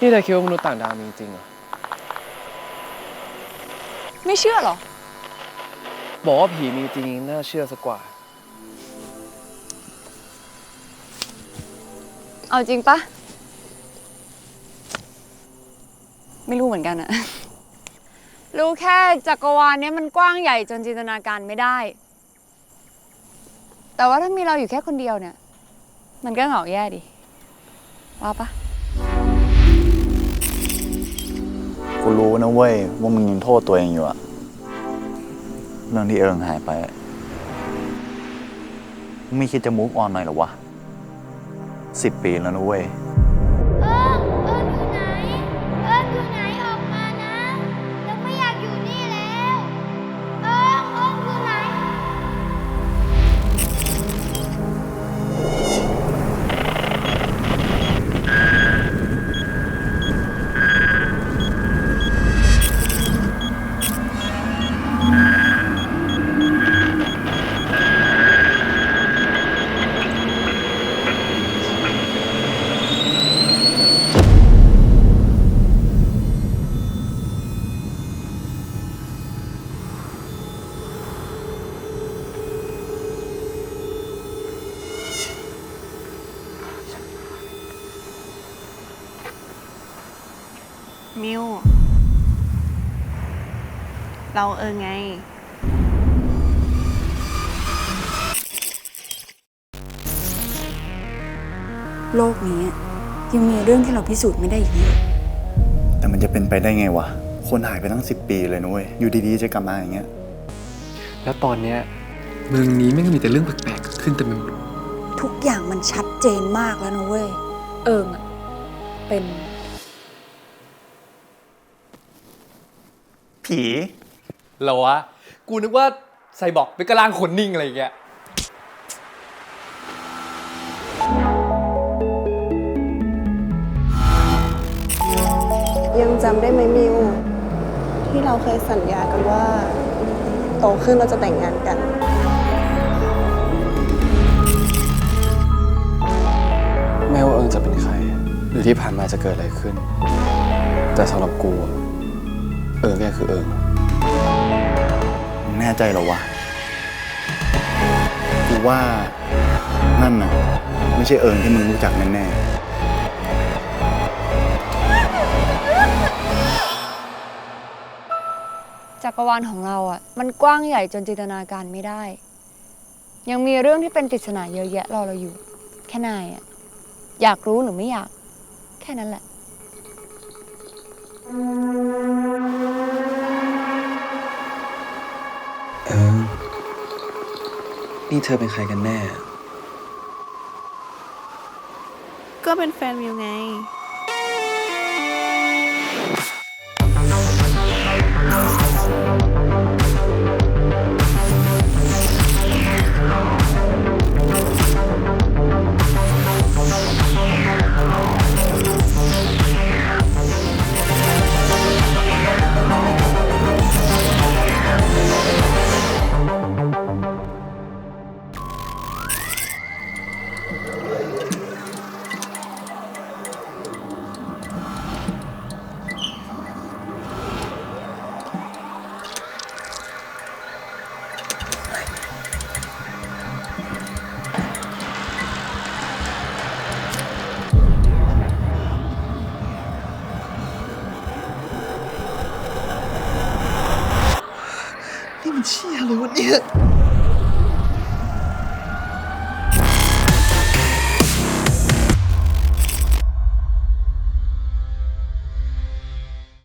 นี่เธอคิดว่ามนุษย์ต่างดาวมีจริงเหรอ ไม่เชื่อเหรอ บอกว่าผีมีจริงน่าเชื่อสักกว่า เอาจริงปะ ไม่รู้เหมือนกันอะ รู้แค่จักรวาลเนี้ยมันกว้างใหญ่จนจินตนาการไม่ได้ แต่ว่าถ้ามีเราอยู่แค่คนเดียวเนี่ย มันก็เหงาแย่ดิว่าปะกูรู้นะเว้ยว่ามึงยังโทษตัวเองอยู่อะเรื่องที่เอิงหายไปมึงไม่คิดจะมูฟออนหน่อยหรอวะสิบปีแล้วนะเว้ย มิว เราเออไง โลกนี้ยังมีเรื่องที่เราพิสูจน์ไม่ได้อีกเยอะแต่มันจะเป็นไปได้ไงวะ คนหายไปตั้งสิบปีเลยนะเว้ย อยู่ดีๆจะกลับมาอย่างเงี้ย แล้วตอนเนี้ยเมืองนี้ไม่งมีแต่เรื่องแปลกๆเกิดขึ้นเต็มไปหมด ทุกอย่างมันชัดเจนมากแล้วนะเว้ย เอิงอะเป็น ผีเหรอวะ กูนึกว่าไซบอร์กเป็นกระลางขนนิ่งอะไรอย่างเงี้ย ยังจำได้ไหมมิว ที่เราเคยสัญญากันว่า โตขึ้นเราจะแต่งงานกัน ไม่ว่าเอิงจะเป็นใคร หรือที่ผ่านมาจะเกิดอะไรขึ้น แต่สำหรับกูอะ เอิงแค่คือเอิงมึงแน่ใจเหรอวะกูว่านั่นน่ะ ไม่ใช่เอิงที่มึงรู้จักแน่จักรวาลของเราอะ มันกว้างใหญ่จนจินตนาการไม่ได้ ยังมีเรื่องที่เป็นปริศนาเยอะแยะรอเราอยู่ แค่นายอะ อยากรู้หรือไม่อยาก แค่นั้นแหละ นี่เธอเป็นใครกันแน่ ก็เป็นแฟนมิวไง นี่มันเ